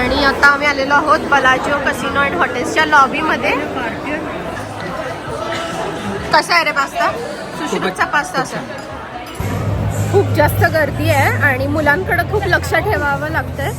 आणि आता आम्ही आलेलो आहोत बलाजिओ कसिनो अँड हॉटेल्सच्या लॉबीमध्ये कसा आहे रे पास्ता? सुशिकचा पास्ता असा खूप जास्त गर्दी आहे आणि मुलांकडे खूप लक्ष ठेवावं लागतंय.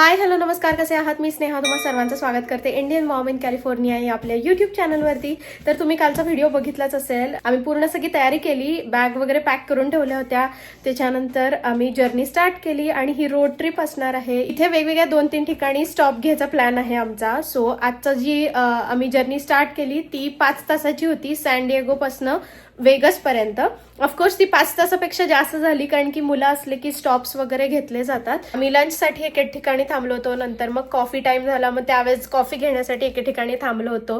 हाय हॅलो नमस्कार कसे आहात? मी स्नेहा तुम्हाला सर्वांचं स्वागत करते. इंडियन मॉम इन कॅलिफोर्निया या आपल्या युट्यूब चॅनलवरती तर तुम्ही कालचा व्हिडिओ बघितलाच असेल. आम्ही पूर्ण सगळी तयारी केली. बॅग वगैरे पॅक करून ठेवल्या होत्या. त्याच्यानंतर आम्ही जर्नी स्टार्ट केली आणि ही रोड ट्रिप असणार आहे. इथे वेगवेगळ्या दोन तीन ठिकाणी स्टॉप घ्यायचा प्लॅन आहे आमचा. सो आजचा जी आम्ही जर्नी स्टार्ट केली ती पाच तासाची होती सॅन पासनं. वेगसपर्यंत. ऑफकोर्स ती पाच तासापेक्षा जास्त झाली कारण की मुलं असले की स्टॉप्स वगैरे घेतले जातात. आम्ही लंचसाठी एके ठिकाणी थांबलो होतो नंतर मग कॉफी टाइम झाला मग त्यावेळेस कॉफी घेण्यासाठी एके ठिकाणी थांबलो होतो.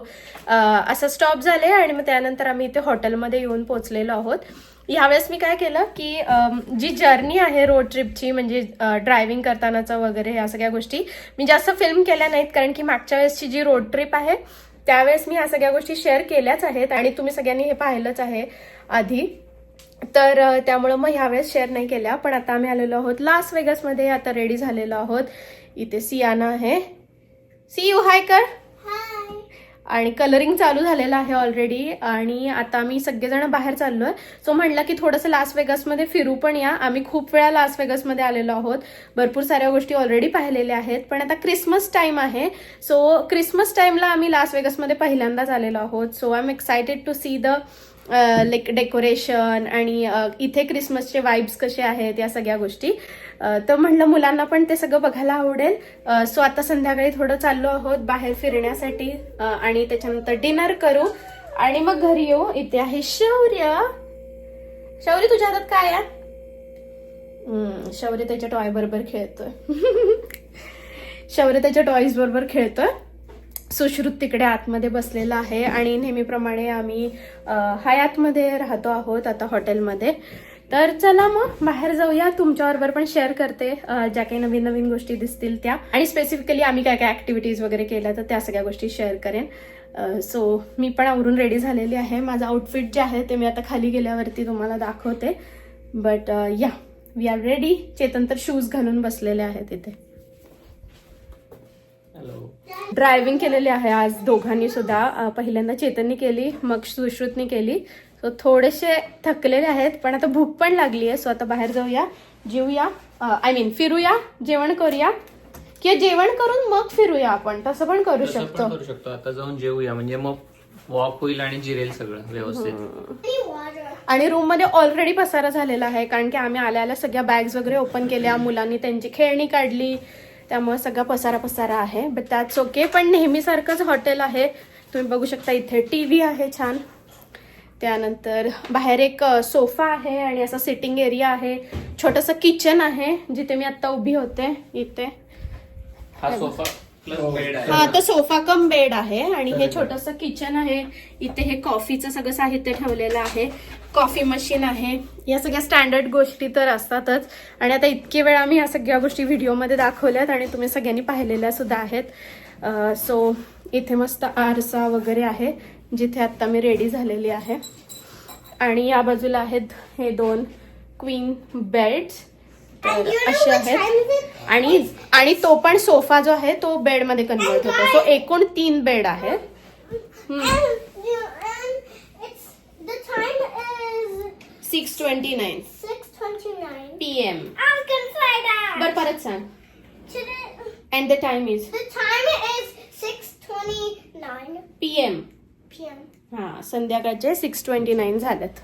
असं स्टॉप झाले आणि मग त्यानंतर आम्ही इथे हॉटेलमध्ये येऊन पोहोचलेलो आहोत. यावेळेस मी काय केलं की जी जर्नी आहे रोड ट्रिपची म्हणजे ड्रायव्हिंग करतानाचं वगैरे ह्या सगळ्या गोष्टी मी जास्त फिल्म केल्या नाहीत कारण की मागच्या वेळेसची जी रोड ट्रिप आहे त्यावेळेस मी ह्या सगळ्या गोष्टी शेअर केल्याच आहेत आणि तुम्ही सगळ्यांनी हे पाहिलंच आहे आधी. तर त्यामुळं मग ह्यावेळेस शेअर नाही केल्या पण आता आम्ही आलेलो आहोत लास वेगसमध्ये आता रेडी झालेलो आहोत. इथे सियाना आहे. सी यू हाय कर. आणि कलरिंग चालू झालेलं आहे ऑलरेडी आणि आता आम्ही सगळेजण बाहेर चाललो आहे सो म्हणलं की थोडंसं लास वेगसमध्ये फिरू पण या. आम्ही खूप वेळा लास वेगसमध्ये आलेलो आहोत. भरपूर साऱ्या गोष्टी ऑलरेडी पाहिलेल्या आहेत. पण आता क्रिसमस टाईम आहे. सो क्रिसमस टाईमला आम्ही लास वेगसमध्ये पहिल्यांदाच आलेलो आहोत. So I am excited to see the like decoration आणि इथे क्रिसमसचे वाईब्स कसे आहेत या सगळ्या गोष्टी. तर म्हणलं मुलांना पण ते सगळं बघायला आवडेल. सो आता संध्याकाळी थोडं चाललो आहोत बाहेर फिरण्यासाठी आणि त्याच्यानंतर डिनर करू. आणि मग घरी येऊ. इथे आहे शौर्य. शौर्य तुझ्या हातात काय आहे? शौर्य त्याच्या टॉय बरोबर खेळतोय. शौर्य त्याच्या टॉईज बरोबर खेळतोय. सुश्रुत तिकडे आतमध्ये बसलेला आहे आणि नेहमीप्रमाणे आम्ही हयातमध्ये राहतो आहोत आता हॉटेलमध्ये. तर चला मग बाहेर जाऊया. तुमच्याबरोबर पण शेअर करते ज्या काही नवीन नवीन गोष्टी दिसतील त्या. आणि स्पेसिफिकली आम्ही काय काय ऍक्टिव्हिटीज वगैरे केल्या तर त्या सगळ्या गोष्टी शेअर करेन. सो मी पण आवरून रेडी झालेली आहे. माझं आउटफिट जे आहे ते मी आता खाली गेल्यावरती तुम्हाला दाखवते. बट या वी आर रेडी चेतन तर शूज घालून बसलेले आहेत तिथे. ड्रायव्हिंग केलेली आहे आज दोघांनी सुद्धा. पहिल्यांदा चेतननी केली मग सुश्रुतनी केली. सो थोडेसे थकलेले आहेत पण आता भूक पण लागली आहे. सो आता बाहेर जाऊया जेऊया. आय मीन फिरूया जेवण करूया. किंवा जेवण करून मग फिरूया आपण. तसं पण करू शकतो. करू शकतो. आता जाऊन जेवूया म्हणजे मग वॉक होईल आणि जिरेल सगळं व्यवस्थित. आणि रूममध्ये ऑलरेडी पसारा झालेला आहे. कारण की आम्ही आल्या आल्या सगळ्या बॅग्स वगैरे ओपन केल्या. मुलांनी त्यांची खेळणी काढली. त्यामुळे सगळा पसारा पसारा आहे. बट त्याच ओके पण नेहमीसारखंच हॉटेल आहे. तुम्ही बघू शकता इथे टी व्ही आहे छान. त्यानंतर बाहेर एक सोफा आहे आणि असा सिटिंग एरिया आहे. छोटंसं किचन आहे जिथे मी आत्ता उभी होते. इथे. हा सोफा हा. आहे. तर सोफा कम बेड आहे आणि हे छोटस किचन आहे. इथे हे कॉफीचं सगळं साहित्य ठेवलेलं आहे. कॉफी मशीन आहे. या सगळ्या स्टँडर्ड गोष्टी तर असतातच. आणि आता इतके वेळ आम्ही या सगळ्या गोष्टी व्हिडिओमध्ये दाखवल्यात आणि तुम्ही सगळ्यांनी पाहिलेल्या सुद्धा आहेत. सो इथे मस्त आरसा वगैरे आहे जिथे आत्ता मी रेडी झालेली आहे. आणि या बाजूला आहेत हे दोन क्वीन बेड्स तर असे आहेत. आणि आणि तो पण सोफा जो आहे तो बेडमध्ये कन्वर्ट होतो सो एकूण तीन बेड आहेत. is six twenty nine. P M. बर परत सांग. And the time is twenty nine P M. हा संध्याकाळचे सिक्स ट्वेंटी नाईन झालेत.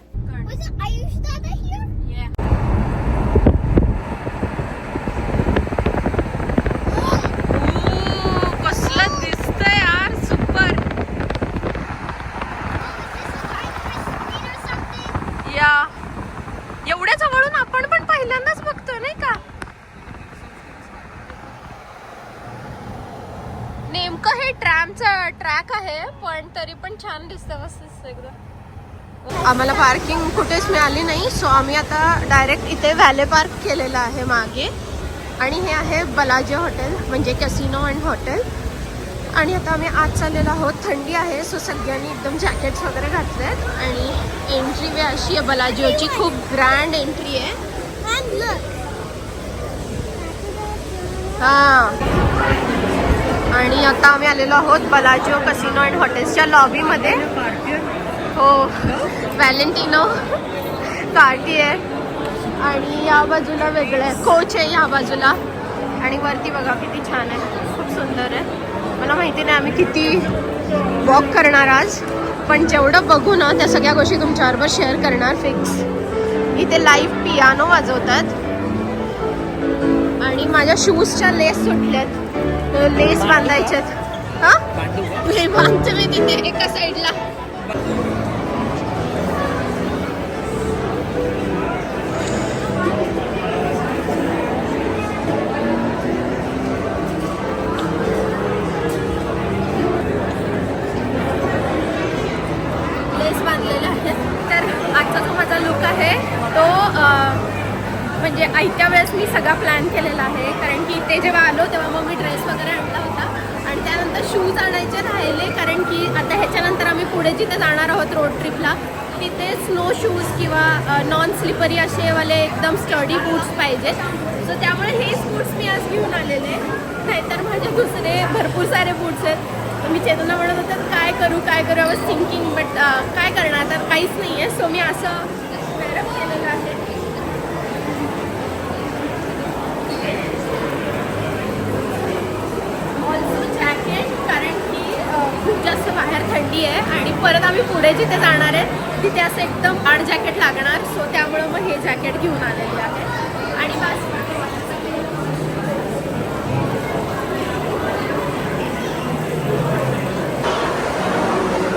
पण छान दिसतं मस्त एकदम. आम्हाला पार्किंग कुठेच मिळाली नाही सो आम्ही आता डायरेक्ट इथे व्हॅले पार्क केलेलं आहे मागे. आणि हे आहे बलाजी हॉटेल म्हणजे कॅसिनो अँड हॉटेल आणि आता आम्ही आज चाललेलो आहोत. थंडी आहे सो सगळ्यांनी एकदम जॅकेट्स वगैरे घातलेत. आणि एंट्री वे अशी आहे बलाजिओची खूप ग्रँड एंट्री आहे. हा. आणि आता आम्ही आलेलो आहोत बलाजिओ कसिनो अँड हॉटेल्सच्या लॉबीमध्ये. हो. व्हॅलेंटिनो कार्टी आहे. आणि या बाजूला वेगळं आहे. कोच आहे या बाजूला. आणि वरती बघा किती छान आहे. खूप सुंदर आहे. मला माहिती नाही आम्ही किती वॉक करणार आज. पण जेवढं बघू ना त्या सगळ्या गोष्टी तुमच्याबरोबर शेअर करणार. फिक्स इथे लाईव्ह पियानो वाजवतात. आणि माझ्या शूजच्या लेस सुटल्यात लेस बांधायच्यात हा? मी बांधते मी तिथे एका साईडला जिथे जाणार आहोत रोड ट्रिपला तिथे स्नो शूज किंवा नॉन स्लिपरी असे वाले एकदम स्टडी बूट्स पाहिजेत. सो त्यामुळे हेच बूट्स मी आज घेऊन आलेले नाहीतर माझे दुसरे भरपूर सारे बूट्स आहेत. तर मी चेतना म्हणत होते काय करू काय करू? आय वॉज थिंकिंग बट काय करणार? तर काहीच नाही आहे सो मी असं केलेलं आहे ऑल्सो जॅकेट कारण की अ, खूप जास्त बाहेर थंडी आहे आणि परत आम्ही पुढे जिथे जाणार आहे तिथे असं एकदम आड जॅकेट लागणार. सो त्यामुळं मग हे जॅकेट घेऊन आलेले आहे. आणि बस.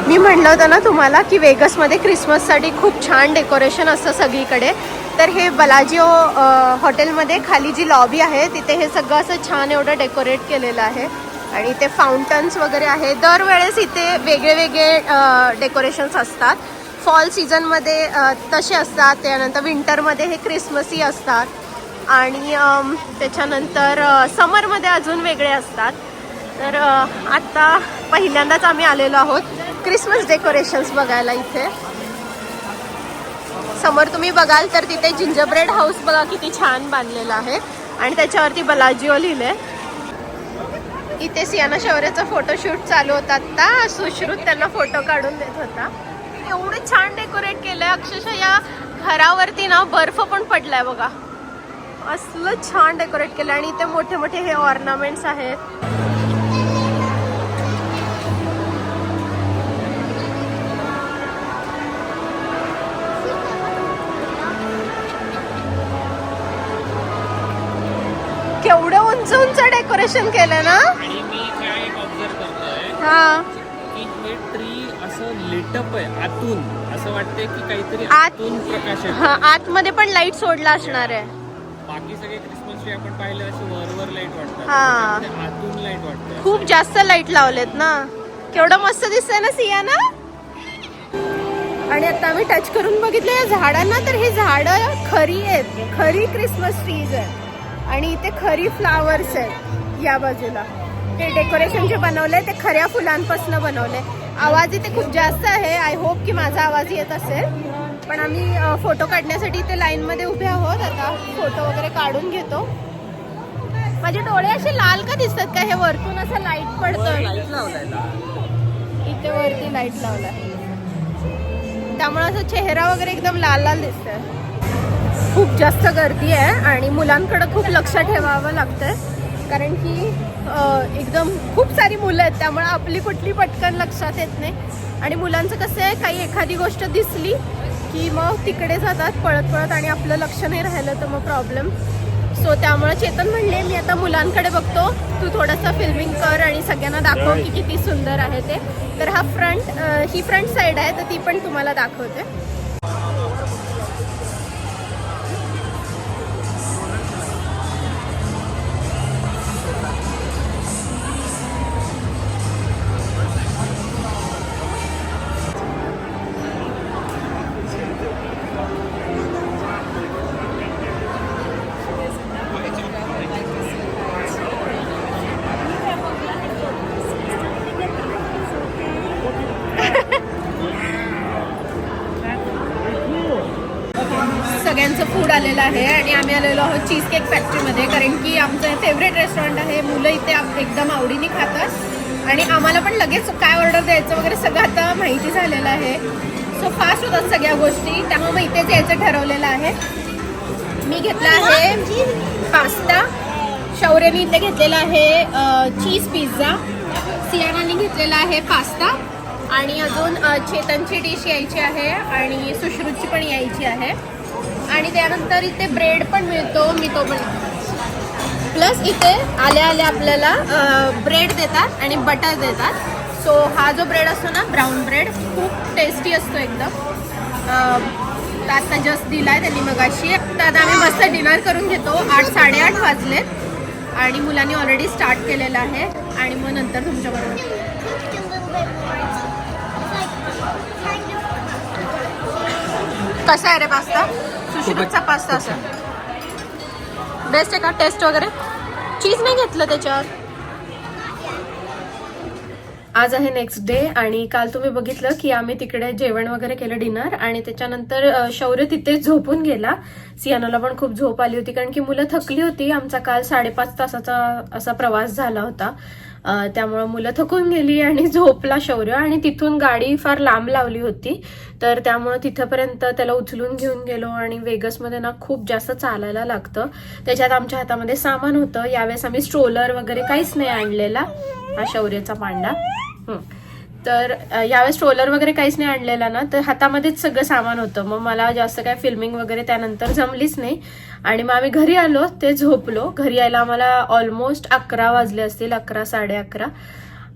मी म्हटलं होतं ना तुम्हाला की वेगसमध्ये क्रिसमससाठी खूप छान डेकोरेशन असतं सगळीकडे. तर हे बलाजिओ हॉटेलमध्ये खाली जी लॉबी आहे तिथे हे सगळं असं छान एवढं डेकोरेट केलेलं आहे. आणि इथे फाउंटन्स वगैरे आहे. दरवेळेस इथे वेगळे वेगळे डेकोरेशन्स असतात. फॉल सीझनमध्ये तसे असतात. त्यानंतर विंटरमध्ये हे क्रिसमसी असतात. आणि त्याच्यानंतर समरमध्ये अजून वेगळे असतात. तर आत्ता पहिल्यांदाच आम्ही आलेलो आहोत क्रिसमस डेकोरेशन्स बघायला इथे. समोर तुम्ही बघाल तर तिथे जिंजरब्रेड हाऊस बघा किती छान बांधलेला आहे. आणि त्याच्यावरती बलाजिओ लिहिलंय. इथे सियाना शौर्याचा फोटोशूट चालू होता. आता सुश्रुत त्यांना फोटो काढून देत होता. एवढं छान डेकोरेट केलंय. अक्षरशः या घरावरती ना बर्फ पण पडलाय बघा. असलं छान डेकोरेट केलं आणि इथे मोठे मोठे हे ऑर्नामेंट्स आहेत. डेकोरेशन केलं ना? आणि मी काय एक ऑब्झर्व करतोय. हा. की हे ट्री असं लिटअप आहे आतून. असं वाटतंय की काहीतरी आत- आतून प्रकाश आहे हा आतमध्ये पण लाइट सोडला असणार आहे. बाकी सगळे क्रिसमस ट्री आपण पाहिले असे वरवर लाइट वाटतात. हा. त्याच्यामध्ये आतून लाइट वाटतं खूप जास्त लाइट लावलेत ना. केवढं मस्त दिसतंय ना सिया ना? आणि आता आम्ही टच करून बघितलं या झाडांना तर हे झाडं खरी आहेत. खरी क्रिसमस ट्रीज आहेत. आणि इथे खरी फ्लावर्स आहेत. या बाजूला. ते डेकोरेशन जे बनवलंय ते खऱ्या फुलांपासून बनवलंय. आवाज इथे खूप जास्त आहे. आय होप की माझा आवाज येत असेल. पण आम्ही फोटो काढण्यासाठी इथे लाईनमध्ये उभे आहोत. आता फोटो वगैरे काढून घेतो. माझे डोळे असे लाल का दिसतात का? हे वरतून असं लाइट पडतोय. इथे वरती लाइट लावलाय. त्यामुळे असं चेहरा वगैरे एकदम लाल लाल दिसतोय. खूप जास्त गर्दी आहे आणि मुलांकडे खूप लक्ष ठेवावं लागतंय. कारण की एकदम खूप सारी मुलं आहेत त्यामुळे आपली कुठली पटकन लक्षात येत नाही. आणि मुलांचं कसं आहे काही एखादी गोष्ट दिसली की मग तिकडे जातात पळत पळत आणि आपलं लक्ष नाही राहिलं तर मग प्रॉब्लेम सो त्यामुळे चेतन म्हणले मी आता मुलांकडे बघतो. तू थोडंसं फिल्मिंग कर आणि सगळ्यांना दाखव की किती सुंदर आहे ते. तर हा फ्रंट ही फ्रंट साईड आहे तर ती पण तुम्हाला दाखवते. आहे आणि आम्ही आलेलो आहोत चीज केक फॅक्टरीमध्ये कारण की आमचं फेवरेट रेस्टॉरंट आहे. मुलं इथे एकदम आवडीने खातात. आणि आम्हाला पण लगेच काय ऑर्डर द्यायचं वगैरे सगळं आता माहिती झालेलं आहे. सो फास्ट होतात सगळ्या गोष्टी. त्यामुळे मग इथेच यायचं ठरवलेलं आहे. मी घेतला आहे पास्ता शौर्यनी इथे घेतलेला आहे चीज पिझ्झा सियानाने घेतलेला आहे पास्ता आणि अजून चेतनची डिश यायची आहे आणि सुश्रुतची पण यायची आहे. आणि त्यानंतर इथे ब्रेड पण मिळतो मी तो पण प्लस इथे आल्या आल्या आपल्याला ब्रेड देतात आणि बटर देतात. सो हा जो ब्रेड असतो ना ब्राऊन ब्रेड खूप टेस्टी असतो एकदम. अ, जस्ट आता जस्ट त्यांनी मगाशी. तर आता आम्ही मस्त डिनर करून घेतो. आठ साडेआठ वाजलेत. आणि मुलांनी ऑलरेडी स्टार्ट केलेलं आहे. आणि मग नंतर तुमच्याबरोबर कसा आहे रे पास्ता सुशिरुचा पास्ता असा बेस्ट आहे का? टेस्ट वगैरे? चीज नाही घेतलं त्याच्यावर. आज आहे नेक्स्ट डे आणि काल तुम्ही बघितलं की आम्ही तिकडे जेवण वगैरे केलं डिनर आणि त्याच्यानंतर शौर्य तिथे झोपून गेला. सियानाला पण खूप झोप आली होती कारण की मुलं थकली होती. आमचा काल साडेपाच तासाचा असा प्रवास झाला होता. त्यामुळं मुलं थकून गेली आणि झोपला शौर्य आणि तिथून गाडी फार लांब लावली होती. तर त्यामुळं तिथंपर्यंत त्याला उचलून घेऊन गेलो आणि वेगसमध्ये ना खूप जास्त चालायला लागतं. त्याच्यात आमच्या हातामध्ये सामान होतं. यावेळेस आम्ही स्ट्रोलर वगैरे काहीच नाही आणलेला. हा शौर्यचा पांडा. तर यावेळेस स्ट्रोलर वगैरे काहीच नाही आणलेला ना तर हातामध्येच सगळं सामान होतं. मग मला जास्त काय फिल्मिंग वगैरे त्यानंतर जमलीच नाही. आणि मग आम्ही घरी आलो ते झोपलो. घरी यायला आम्हाला ऑलमोस्ट अकरा वाजले असतील अकरा साडे अकरा.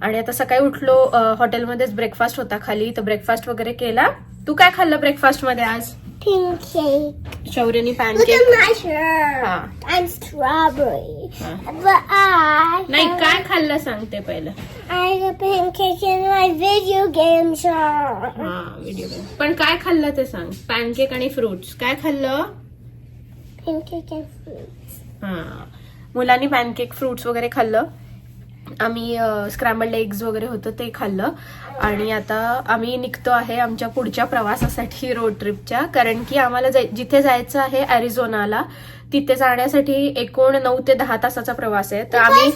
आणि आता सकाळी उठलो हॉटेलमध्येच ब्रेकफास्ट होता खाली. तर ब्रेकफास्ट वगैरे केला. तू काय खाल्लं ब्रेकफास्टमध्ये आज? Pink cake. शौर्यनी Look pancake at my shirt. हा I'm strawberry. हा. But I नाही काय खाल्लं सांगते पहिलं I have a pancake in my video game shirt. हा व्हिडिओ पण काय खाल्लं ते सांग पॅनकेक आणि फ्रुट्स काय खाल्लं Pancake and fruits. हा मुलांनी पॅनकेक फ्रुट्स वगैरे खाल्लं आम्ही स्क्रॅम्बल्ड एग्ज वगैरे होतं ते खाल्लं. आणि आता आम्ही निघतो आहे आमच्या पुढच्या प्रवासासाठी रोड ट्रिपच्या कारण की आम्हाला जाय- जिथे जायचं आहे अरिझोनाला तिथे जाण्यासाठी एकूण नऊ ते दहा तासाचा प्रवास आहे. तर आम्ही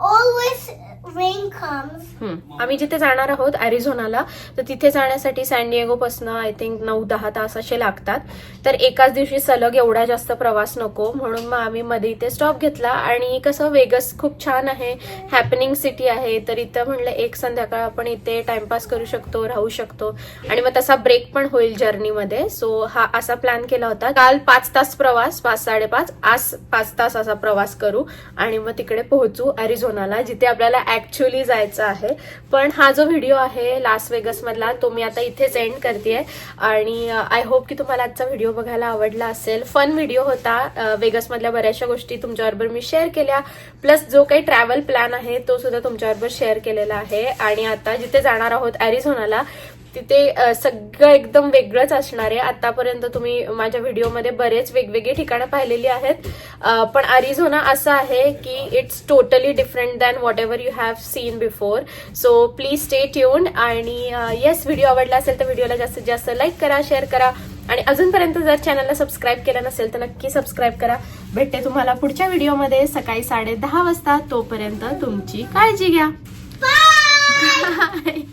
always rain comes. हम्म. आम्ही जिथे जाणार आहोत अरिझोनाला तर तिथे जाण्यासाठी सॅनडिएगो पासनं आय थिंक नऊ दहा तास असे लागतात. तर एकाच दिवशी सलग एवढा जास्त प्रवास नको. म्हणून मग आम्ही मध्ये इथे स्टॉप घेतला. आणि कसं वेगस खूप छान आहे. हॅपनिंग सिटी आहे. तर इथं म्हणलं एक संध्याकाळ आपण इथे टाइमपास करू शकतो राहू शकतो. आणि मग तसा ब्रेक पण होईल जर्नीमध्ये सो हा असा प्लॅन केला होता. काल पाच तास प्रवास पाच साडेपाच. आज पाच तास असा प्रवास करू. आणि मग तिकडे पोहोचू अरिझोनाला जिथे आपल्याला ॲक्च्युली जायचं आहे. पण हा जो व्हिडिओ आहे लास वेगसमधला तो मी आता इथेच एंड करते आणि uh, आय होप की तुम्हाला आजचा व्हिडिओ बघायला आवडला असेल. फन व्हिडिओ होता uh, वेगसमधल्या बऱ्याचशा गोष्टी तुमच्याबरोबर मी शेअर केल्या. प्लस जो काही ट्रॅव्हल प्लॅन आहे तो सुद्धा तुमच्याबरोबर शेअर केलेला आहे. आणि आता जिथे जाणार आहोत ॲरिझोनाला तिथे सगळं एकदम वेगळंच असणार आहे. आतापर्यंत तुम्ही माझ्या व्हिडिओमध्ये बरेच वेगवेगळी ठिकाणं पाहिलेली आहेत. पण अरिझोना असं आहे की it's totally different than whatever you have seen before so please stay tuned आणि येस व्हिडिओ आवडला असेल तर व्हिडिओला जास्तीत जास्त लाईक करा शेअर करा. आणि अजूनपर्यंत जर चॅनलला सबस्क्राईब केलं नसेल तर नक्की सबस्क्राईब करा. भेटते तुम्हाला पुढच्या व्हिडिओमध्ये सकाळी साडे दहा वाजता. तोपर्यंत तुमची काळजी घ्या.